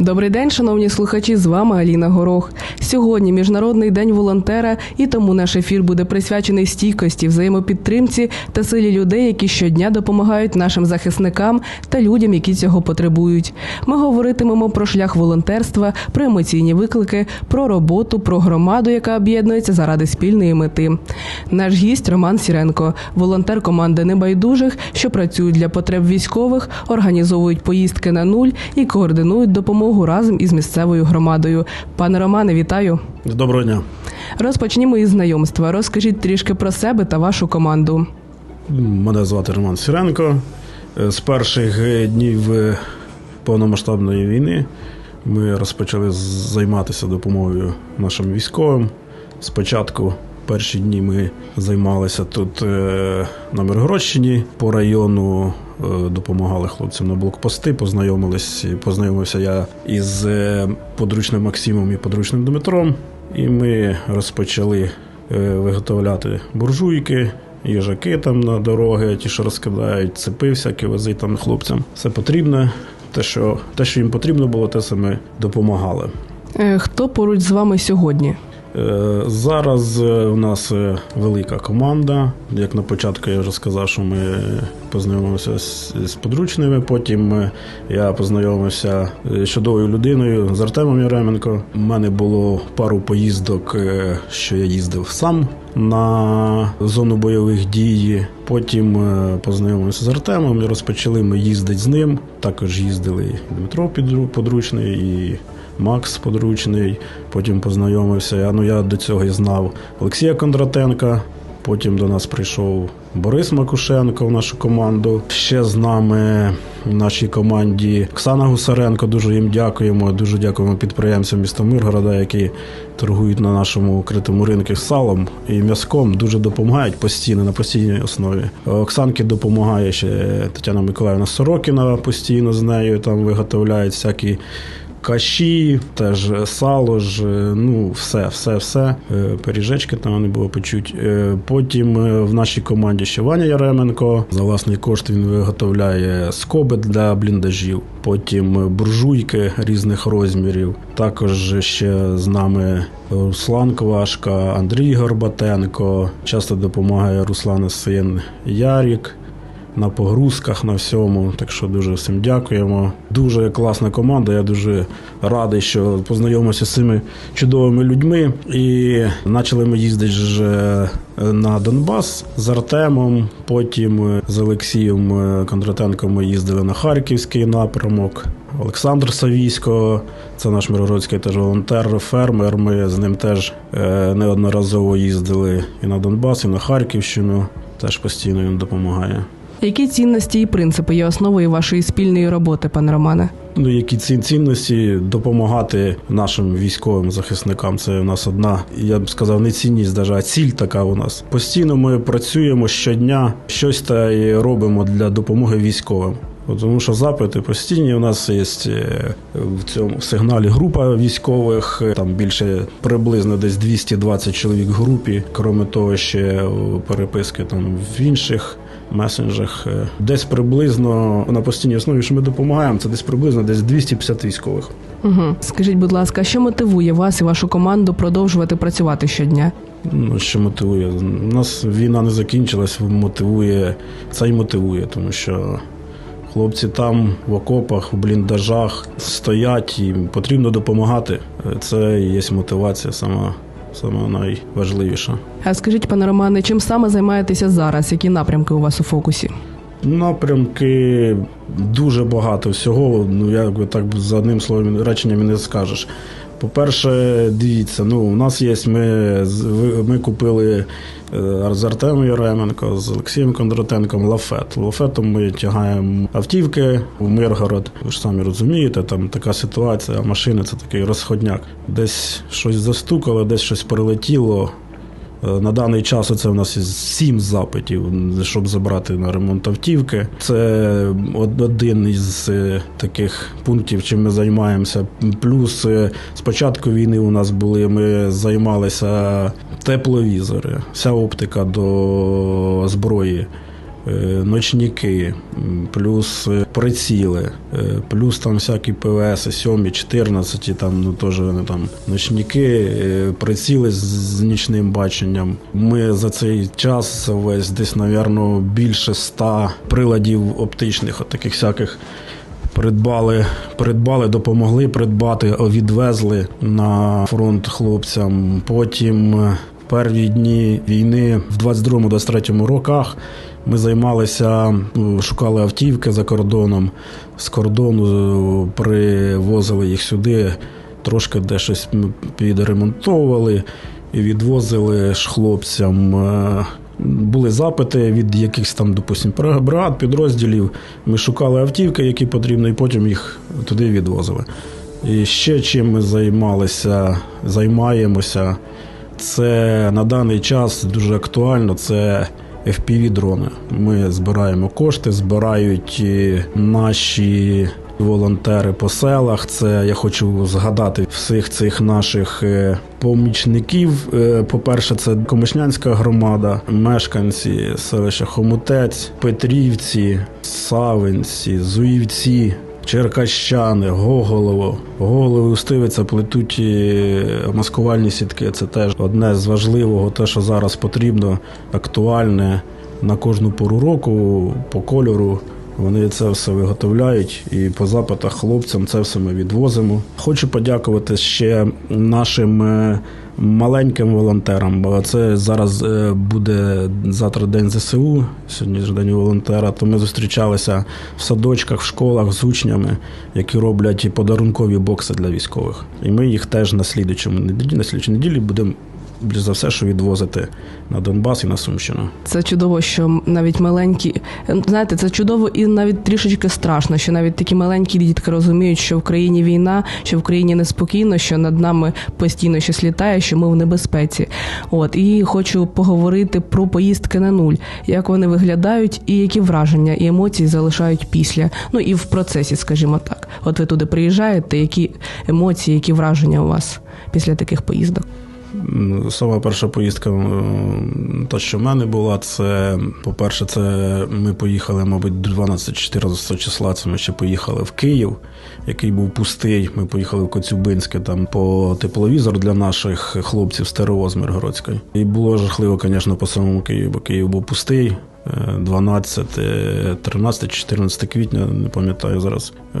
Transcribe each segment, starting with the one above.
Добрий день, шановні слухачі. З вами Аліна Горох. Сьогодні міжнародний день волонтера, і тому наш ефір буде присвячений стійкості, взаємопідтримці та силі людей, які щодня допомагають нашим захисникам та людям, які цього потребують. Ми говоритимемо про шлях волонтерства, про емоційні виклики, про роботу, про громаду, яка об'єднується заради спільної мети. Наш гість Роман Сіренко, волонтер команди небайдужих, що працюють для потреб військових, організовують поїздки на нуль і координують допомогу разом із місцевою громадою. Пане Романе, вітаю. Доброго дня. Розпочнімо із знайомства. Розкажіть трішки про себе та вашу команду. Мене звати Роман Сіренко. Е, З перших днів е, повномасштабної війни ми розпочали займатися допомогою нашим військовим. Спочатку перші дні ми займалися тут е, на Миргородщині по району. Е, Допомагали хлопцям на блокпости, познайомились, познайомився я із е, подручним Максимом і подручним Дмитром. І ми розпочали е, виготовляти буржуйки, їжаки там на дороги, ті, що розкидають, цепи всякі возить там хлопцям. Все потрібне. Те, що, те, що їм потрібно було, те саме допомагали. Хто поруч з вами сьогодні? Е, Зараз е, у нас е, велика команда. Як на початку я вже сказав, що ми познайомилися з, подручними. Потім я познайомився з чудовою людиною з Артемом Яременко. У мене було пару поїздок, що я їздив сам на зону бойових дій. Потім познайомився з Артемом і розпочали ми їздити з ним. Також їздили і Дмитро подручний і Макс подручний. Потім познайомився. Ну, я до цього і знав Олексія Кондратенка. Потім до нас прийшов Борис Макушенко в нашу команду. Ще з нами в нашій команді Оксана Гусаренко. Дуже їм дякуємо. Дуже дякуємо підприємцям міста Миргорода, які торгують на нашому укритому ринку салом і м'язком. Дуже допомагають постійно на постійній основі. Оксанки допомагає ще Тетяна Миколаївна Сорокіна постійно з нею там виготовляють всякі каші, теж сало ж, е, ну все, все, все. Е, Пиріжечки там вони було почуть. Е, Потім в нашій команді ще Ваня Яременко. За власний кошт він виготовляє скоби для бліндажів. Потім буржуйки різних розмірів. Також ще з нами Руслан Квашка, Андрій Горбатенко. Часто допомагає Руслана син Ярік на погрузках, на всьому. Так що дуже всім дякуємо. Дуже класна команда. Я дуже радий, що познайомився з цими чудовими людьми. І почали ми їздити ж е, на Донбас з Артемом. Потім е, з Олексієм е, Кондратенком ми їздили на Харківський напрямок. Олександр Савійсько, це наш миргородський теж волонтер, фермер. Ми з ним теж неодноразово їздили і на Донбас, і на Харківщину. Теж постійно він допомагає. Які цінності і принципи є основою вашої спільної роботи, пане Романе? Ну, які ці цінності допомагати нашим військовим захисникам. Це у нас одна, я б сказав, не цінність, даже, а ціль така у нас. Постійно ми працюємо щодня, щось та й робимо для допомоги військовим. Тому що запити постійні. У нас є е, в цьому сигналі група військових, е, там більше приблизно десь 220 чоловік в групі. Крім того, ще переписки там в інших месенджах. Е, Десь приблизно на постійній основі, що ми допомагаємо, це десь приблизно десь 250 військових. Угу. Скажіть, будь ласка, що мотивує вас і вашу команду продовжувати працювати щодня? Ну, що мотивує? У нас війна не закінчилась, мотивує це й мотивує, тому що хлопці там в окопах, в бліндажах стоять, їм потрібно допомагати. Це і є мотивація, сама, сама найважливіша. А скажіть, пане Романе, чим саме займаєтеся зараз? Які напрямки у вас у фокусі? Напрямки дуже багато всього. Ну як би так за одним словом реченням і не скажеш. По-перше, дивіться, ну у нас є. Ми ми купили е, з Артемом Яременко, з Олексієм Кондратенком лафет. Лафетом ми тягаємо автівки в Миргород. Ви ж самі розумієте, там така ситуація, машини це такий розходняк. Десь щось застукало, десь щось прилетіло. Е, На даний час це в нас сім запитів, щоб забрати на ремонт автівки. Це один із е, таких пунктів, чим ми займаємося. Плюс спочатку початку війни у нас були, ми займалися тепловізори, вся оптика до зброї е, ночники, плюс е, приціли, е, плюс там всякі ПВС, 7, 14, там ну теж вони там ночники, е, приціли з, з нічним баченням. Ми за цей час весь десь, навірно, більше ста приладів оптичних, от таких всяких. Придбали, придбали, допомогли придбати, відвезли на фронт хлопцям. Потім е, перві дні війни в 22-23 роках ми займалися, ну, шукали автівки за кордоном. З кордону е, привозили їх сюди, трошки де щось підремонтовували і відвозили ж хлопцям. Е, Були запити від якихось там, допустим, бригад, підрозділів. Ми шукали автівки, які потрібні, і потім їх туди відвозили. І ще чим ми займалися, займаємося, це на даний час дуже актуально. Це FPV-дрони. Ми збираємо кошти, збирають наші волонтери по селах. Це я хочу згадати всіх цих наших е, помічників. Е, По-перше, це Комишнянська громада, мешканці селища Хомутець, Петрівці, Савинці, Зуївці. Черкащани, Гоголово, Гоголово Устивиця плетуть маскувальні сітки. Це теж одне з важливого, те, що зараз потрібно, актуальне на кожну пору року, по кольору. Вони це все виготовляють і по запитах хлопцям це все ми відвозимо. Хочу подякувати ще нашим е, маленьким волонтерам, бо це зараз е, буде завтра день ЗСУ, сьогодні ж день волонтера. То ми зустрічалися в садочках, в школах з учнями, які роблять подарункові бокси для військових. І ми їх теж на слідучому неділі, на слідчій неділі будемо більш за все, що відвозити на Донбас і на Сумщину. Це чудово, що навіть маленькі, знаєте, це чудово і навіть трішечки страшно, що навіть такі маленькі дітки розуміють, що в країні війна, що в країні неспокійно, що над нами постійно щось літає, що ми в небезпеці. От і хочу поговорити про поїздки на нуль, як вони виглядають, і які враження і емоції залишають після. Ну і в процесі, скажімо так. От ви туди приїжджаєте, які емоції, які враження у вас після таких поїздок? Сама перша поїздка, та, що в мене була, це, по-перше, це ми поїхали, мабуть, 12-14 числа. Це ми ще поїхали в Київ, який був пустий. Ми поїхали в Коцюбинське там по тепловізор для наших хлопців з Миргородської. І було жахливо, звісно, по самому Києву, бо Київ був пустий. Е, 12, 13, 14 квітня, не пам'ятаю зараз. Е,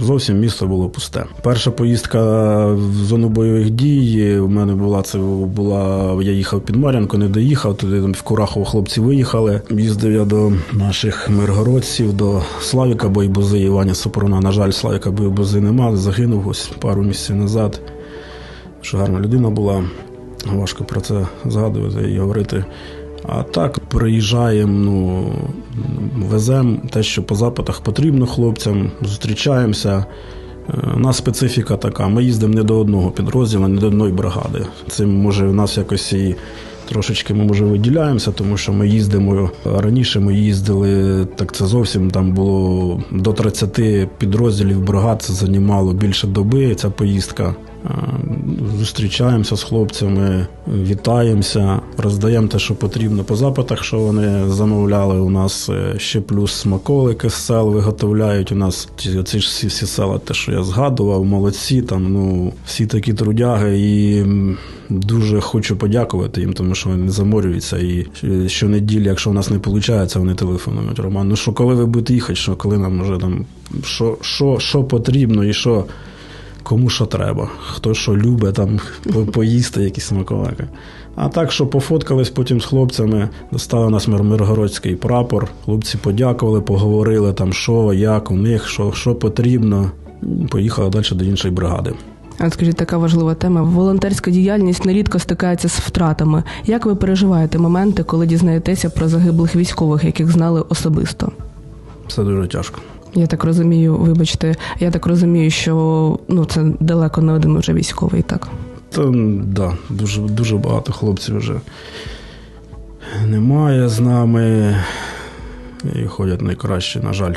Зовсім місто було пусте. Перша поїздка в зону бойових дій у мене була це була. Я їхав під Мар'янку, не доїхав. Туди там в Курахово хлопці виїхали. Їздив я до наших миргородців, до Славіка Бойбузи, Іваня Сопрона. На жаль, Славіка Бойбузи нема, загинув ось пару місяців назад. Що гарна людина була. Важко про це згадувати і говорити. А так приїжджаємо, ну веземо те, що по запитах потрібно хлопцям, зустрічаємося. Е, У нас специфіка така. Ми їздимо не до одного підрозділу, не до одної бригади. Цим може в нас якось і трошечки ми може виділяємося, тому що ми їздимо раніше. Ми їздили так. Це зовсім там було до 30 підрозділів бригад. Це займало більше доби. Ця поїздка. Е, Зустрічаємося з хлопцями, вітаємося, роздаємо те, що потрібно по запитах, що вони замовляли. У нас е, ще плюс смаколики з сел виготовляють. У нас ці, ж всі, всі села, те, що я згадував, молодці. Там ну всі такі трудяги, і дуже хочу подякувати їм, тому що вони заморюються. І щонеділі, якщо в нас не виходить, вони телефонують. Роман, ну що коли ви будете їхати, що коли нам вже там що, що, що потрібно і що. Кому що треба, хто що любить, там поїсти якісь смаколики. А так, що пофоткались потім з хлопцями, достали нас Мир- Миргородський прапор. Хлопці подякували, поговорили там, що, як у них, що, що потрібно. Поїхали далі до іншої бригади. А от скажіть, така важлива тема. Волонтерська діяльність нерідко стикається з втратами. Як ви переживаєте моменти, коли дізнаєтеся про загиблих військових, яких знали особисто? Це дуже тяжко. Я так розумію, вибачте, я так розумію, що ну це далеко не один уже військовий, так. Та да, дуже, дуже багато хлопців вже немає з нами. І ходять найкраще, на жаль.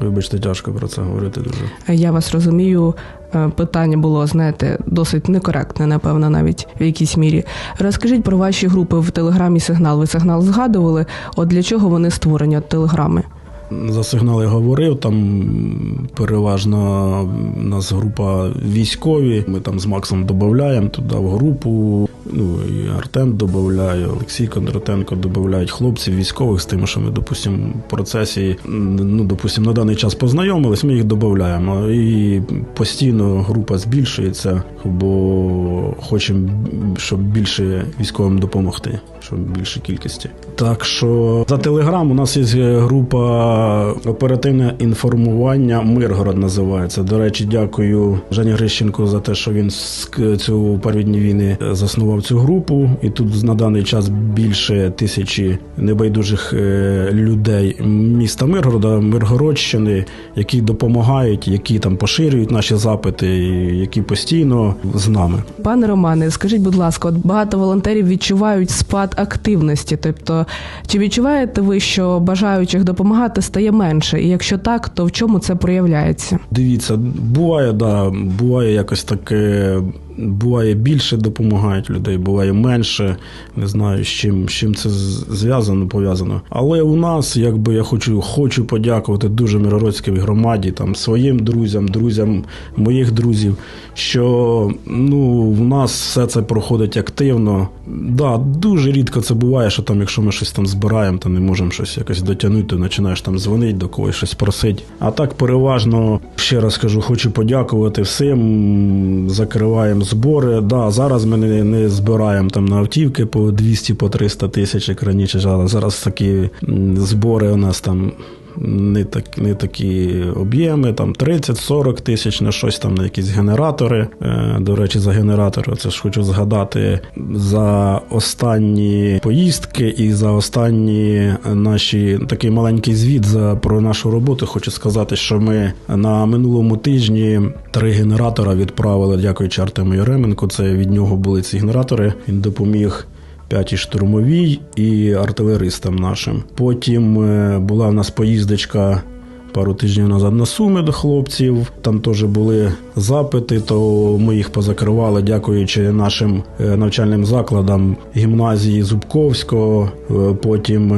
Вибачте, тяжко про це говорити дуже. Я вас розумію. е, Питання було, знаєте, досить некоректне, напевно, навіть в якійсь мірі. Розкажіть про ваші групи в Телеграмі Сигнал. Ви сигнал згадували? От для чого вони створені? От телеграми? За сигнал я говорив, там переважно у нас група військові. Ми там з Максом додаємо туди в групу. Ну і Артем додає, Олексій Кондратенко додають хлопців військових з тими, що ми, допустимо, в процесі, ну, допустимо, на даний час познайомились, ми їх додаємо. І постійно група збільшується, бо хочемо, щоб більше військовим допомогти, щоб більше кількості. Так що за телеграм у нас є група оперативне інформування. Миргород називається. До речі, дякую Жені Грищенко за те, що він цю первідні війни заснував цю групу. І тут на даний час більше тисячі небайдужих е, людей міста Миргорода, Миргородщини, які допомагають, які там поширюють наші запити, які постійно з нами. Пане Романе, скажіть, будь ласка, от багато волонтерів відчувають спад активності. Тобто, чи відчуваєте ви, що бажаючих допомагати стає менше? І якщо так, то в чому це проявляється? Дивіться, буває, да, буває якось таке. Буває більше допомагають людей, буває менше. Не знаю, з чим, з чим це зв'язано, пов'язано. Але у нас, якби я хочу, хочу подякувати дуже Мирородській громаді, там своїм друзям, друзям моїх друзів, що ну, в нас все це проходить активно. Да, дуже рідко це буває, що там, якщо ми щось там збираємо, то не можемо щось якось дотягнути, то починаєш там дзвонити до когось щось просити. А так переважно, ще раз кажу, хочу подякувати всім. Закриваємо збори. Да, зараз ми не, не збираємо там на автівки по 200 по 300 тисяч, як раніше. Зараз такі збори у нас там. Не, так, не такі об'єми, там 30-40 тисяч на щось там на якісь генератори. Е, До речі, за генератори, це ж хочу згадати за останні поїздки і за останні наші такий маленький звіт за про нашу роботу. Хочу сказати, що ми на минулому тижні три генератора відправили, дякуючи Артему Яременку. Це від нього були ці генератори. Він допоміг п'ятій штурмовій і артилеристам нашим. Потім е, була в нас поїздочка. Пару тижнів назад на суми до хлопців. Там теж були запити, то ми їх позакривали, дякуючи нашим е, навчальним закладам гімназії Зубковського, е, потім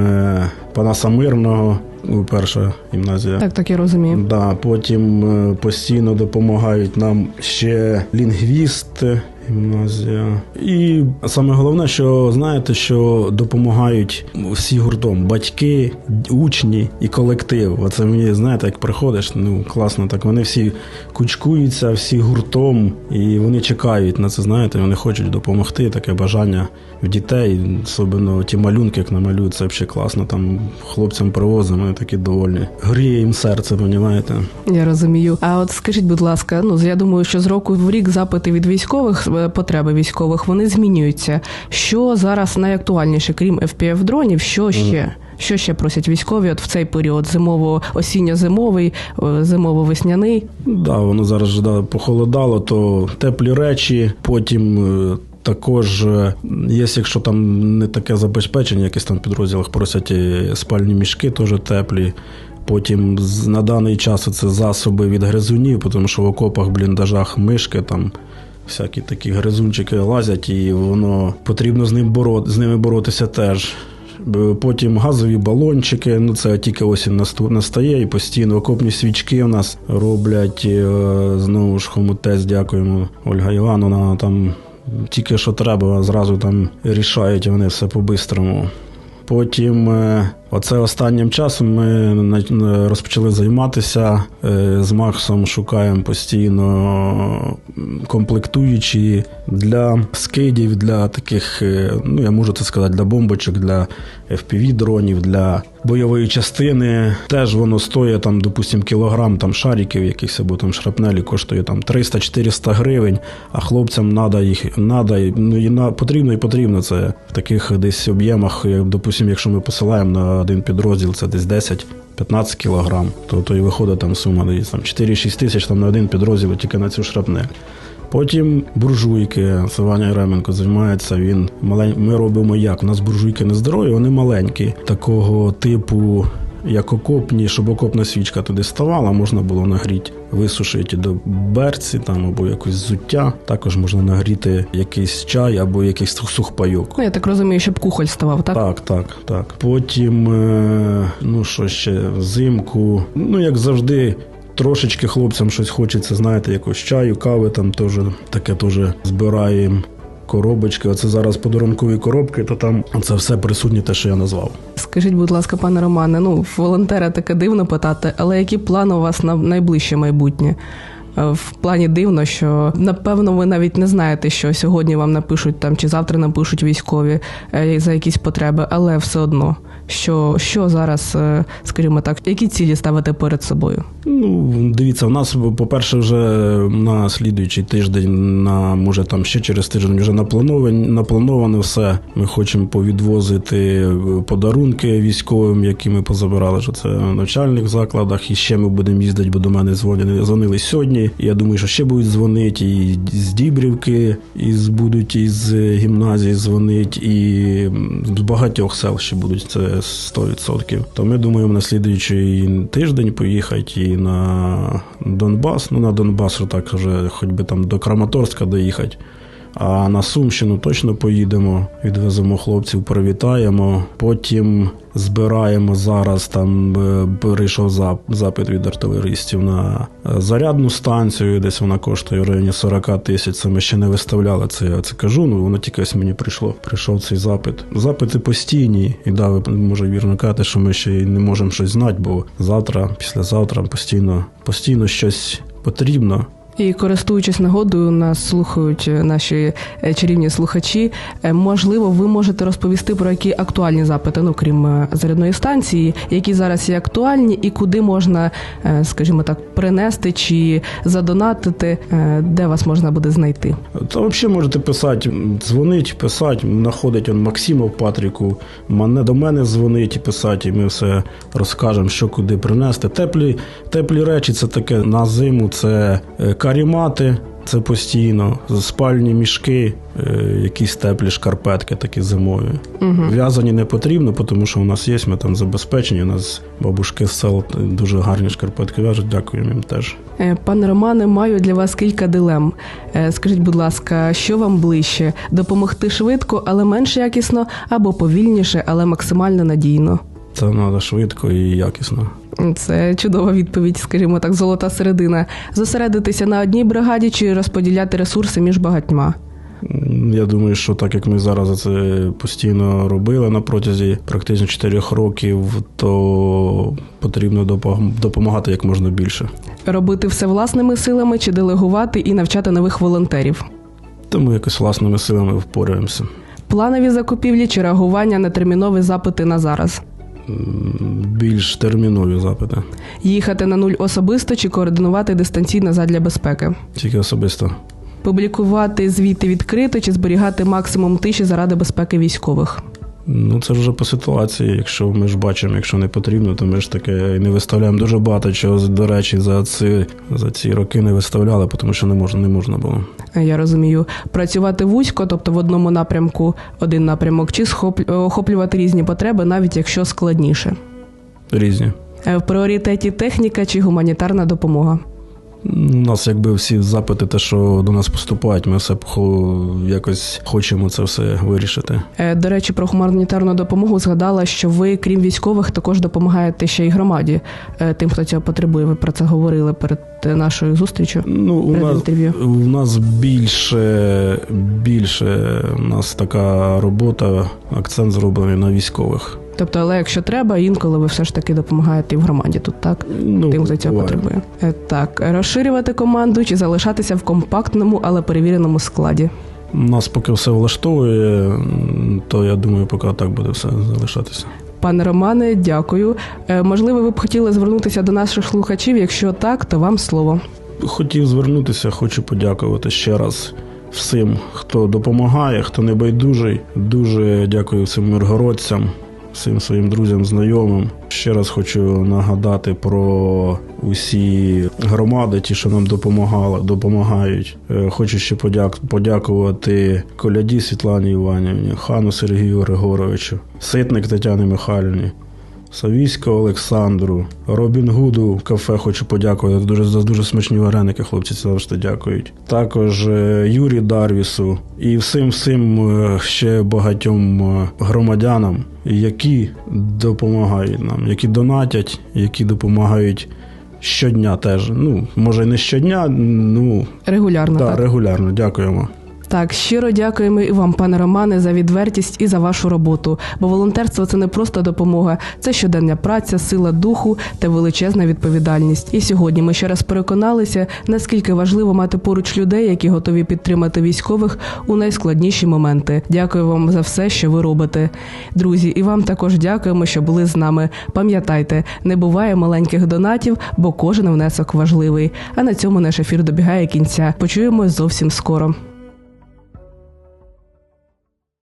Панаса Мирного, ну, перша гімназія. Так, так я розумію. Да, потім постійно допомагають нам ще лінгвіст. Гімназія. І саме головне, що знаєте, що допомагають всі гуртом: батьки, учні і колектив. Оце мені, знаєте, як приходиш, ну класно, так вони всі кучкуються, всі гуртом, і вони чекають на це, знаєте, вони хочуть допомогти, таке бажання в дітей, особливо ті малюнки, як намалюють, це взагалі класно. Там хлопцям привозимо, вони такі довольні. Гріє їм серце, розумієте? Я розумію. А от скажіть, будь ласка, ну я думаю, що з року в рік запити від військових потреби військових вони змінюються. Що зараз найактуальніше, крім fpv дронів, що ще? Що ще просять військові от в цей період зимово осінньо-зимовий, е, зимово-весняний? Да, воно зараз да, похолодало, то теплі речі, потім. е, Також е, є, якщо там не таке забезпечення, якісь там підрозділах просять е, спальні мішки, теж теплі. Потім на даний час це засоби від гризунів, тому що в окопах, бліндажах мишки там всякі такі гризунчики лазять, і воно потрібно з ним боро... з ними боротися теж. Потім газові балончики, ну це тільки осінь настає, і постійно окопні свічки у нас роблять е, знову ж хомутець, дякуємо. Ольга Івановна там тільки що треба, зразу там рішають вони все по-бистрому. Потім, е, оце останнім часом ми розпочали займатися е, з Максом, шукаємо постійно комплектуючі для скидів, для таких, е, ну я можу це сказати, для бомбочок, для FPV-дронів, для бойової частини. Теж воно стоїть там, допустимо, кілограм там шариків якихось або там шрапнелі коштує там 300-400 гривень, а хлопцям треба їх надо, ну, і на, потрібно і потрібно це в таких десь об'ємах. як, Допустимо, якщо ми посилаємо на один підрозділ, це десь 10 15 кілограм, то, то і виходить там сума десь там 4-6 тисяч там на один підрозділ тільки на цю шрапнель. Потім буржуйки. Це Ваня Яременко займається. Він малень... Ми робимо як? У нас буржуйки не здорові, вони маленькі. Такого типу як окопні, щоб окопна свічка туди ставала, можна було нагріти, висушити до берці там або якось зуття. Також можна нагріти якийсь чай або якийсь сухпайок. Ну, я так розумію, щоб кухоль ставав, так? Так, так, так. Потім, е, ну що ще, взимку, ну як завжди. Трошечки хлопцям щось хочеться, знаєте, якось чаю, кави там теж таке теж збираємо. Коробочки, оце зараз подарункові коробки, то там це все присутнє, те, що я назвав. Скажіть, будь ласка, пане Романе, ну волонтера таке дивно питати, але які плани у вас на найближче майбутнє? Е, В плані дивно, що напевно ви навіть не знаєте, що сьогодні вам напишуть там чи завтра напишуть військові е, за якісь потреби, але все одно, що, що зараз, е, скажімо так, які цілі ставите перед собою? Ну, дивіться, у нас, по-перше, вже на слідуючий тиждень, на може там ще через тиждень вже наплановано, наплановано все. Ми хочемо повідвозити подарунки військовим, які ми позабирали, що це в навчальних закладах. І ще ми будемо їздити, бо до мене дзвонили, дзвонили сьогодні. Я думаю, що ще будуть дзвонити і з Дібрівки, і з- будуть із гімназії дзвонити, і з багатьох сел ще будуть це 100%. То ми думаємо на слідуючий тиждень поїхати і на Донбас. Ну на Донбас так вже хоч би там до Краматорська доїхати. А на Сумщину точно поїдемо, відвеземо хлопців, привітаємо. Потім збираємо зараз. Там е, прийшов запит від артилеристів на е, зарядну станцію. Десь вона коштує в районі 40 тисяч. Це ми ще не виставляли. Це я це кажу. Ну воно тільки ось мені прийшло. Прийшов цей запит. Запити постійні. І да, ви може вірно казати, що ми ще й не можемо щось знати, бо завтра, післязавтра постійно, постійно щось потрібно. І користуючись нагодою, нас слухають е, наші е, чарівні слухачі. Е, Можливо, ви можете розповісти про які актуальні запити, ну крім зарядної станції, які зараз є актуальні, і куди можна, скажімо так, принести чи задонатити, де вас можна буде знайти. Та взагалі можете писати, дзвонить, писати, знаходить он Максима Патріку, мене до мене дзвонить і писати, і ми все розкажемо, що куди принести. Теплі, теплі речі це таке на зиму, це карімати, це постійно, спальні мішки, е, якісь теплі шкарпетки такі зимові. В'язані не потрібно, тому що у нас є, ми там забезпечені. У нас бабушки з сел дуже гарні шкарпетки в'яжуть, дякуємо їм теж. Е, Пане Романе, маю для вас кілька дилем. Е, Скажіть, будь ласка, що вам ближче? Допомогти швидко, але менш якісно, або повільніше, але максимально надійно? Це треба швидко і якісно. Це чудова відповідь, скажімо так, золота середина. Зосередитися на одній бригаді чи розподіляти ресурси між багатьма. Я думаю, що так як ми зараз це постійно робили на протязі практично 4 років, то потрібно допом- допомагати як можна більше. Робити все власними силами чи делегувати і навчати нових волонтерів. Тому якось власними силами впораємося. Планові закупівлі чи реагування на термінові запити на зараз. Більш термінові запити, Їхати на нуль особисто чи координувати дистанційно задля безпеки. тільки особисто. Публікувати звіти відкрито чи зберігати максимум тиші заради безпеки військових. Ну це вже по ситуації. Якщо ми ж бачимо, якщо не потрібно, то ми ж таке і не виставляємо дуже багато чого. До речі, за ці за ці роки не виставляли, тому що не можна, не можна було. Я розумію, працювати вузько, тобто в одному напрямку один напрямок, чи охоплювати різні потреби, навіть якщо складніше. Різні. Е, В пріоритеті техніка чи гуманітарна допомога. У нас якби всі запити, те, що до нас поступають, ми все якось хочемо це все вирішити. Е, До речі, про гуманітарну допомогу згадала, що ви, крім військових, також допомагаєте ще й громаді, е, тим, хто цього потребує. Ви про це говорили перед е, нашою зустрічю. Ну, у Перед нас, інтерв'ю. у нас більше, більше у нас така робота, акцент зроблений на військових. Тобто, але якщо треба, інколи ви все ж таки допомагаєте і в громаді тут, так? Ну, Тим, хто цього потребує. Е, Так, розширювати команду чи залишатися в компактному, але перевіреному складі. Нас поки все влаштовує, то я думаю, поки так буде все залишатися. Пане Романе, дякую. Е, Можливо, ви б хотіли звернутися до наших слухачів. Якщо так, то вам слово. Хотів звернутися, хочу подякувати ще раз всім, хто допомагає, хто не байдужий. Дуже дякую всім миргородцям, всім своїм друзям, знайомим. Ще раз хочу нагадати про усі громади, ті, що нам допомагали, допомагають. Е, Хочу ще подяк- подякувати коляді Світлані Іванівні, хану Сергію Григоровичу, ситник Тетяні Михайлівні. Савіська Олександру, Робін Гуду кафе хочу подякувати. Дуже за дуже смачні вареники, хлопці завжди дякують. Також е, Юрі Дарвісу і всім всім е, ще багатьом громадянам, які допомагають нам, які донатять, які допомагають щодня теж. Ну, може, не щодня, ну Регулярно да, так. регулярно. Дякуємо. Так, щиро дякуємо і вам, пане Романе, за відвертість і за вашу роботу. Бо волонтерство це не просто допомога, це щоденна праця, сила духу та величезна відповідальність. І сьогодні ми ще раз переконалися, наскільки важливо мати поруч людей, які готові підтримати військових у найскладніші моменти. Дякую вам за все, що ви робите. Друзі, і вам також дякуємо, що були з нами. Пам'ятайте, не буває маленьких донатів, бо кожен внесок важливий. А на цьому наш ефір добігає кінця. Почуємось зовсім скоро.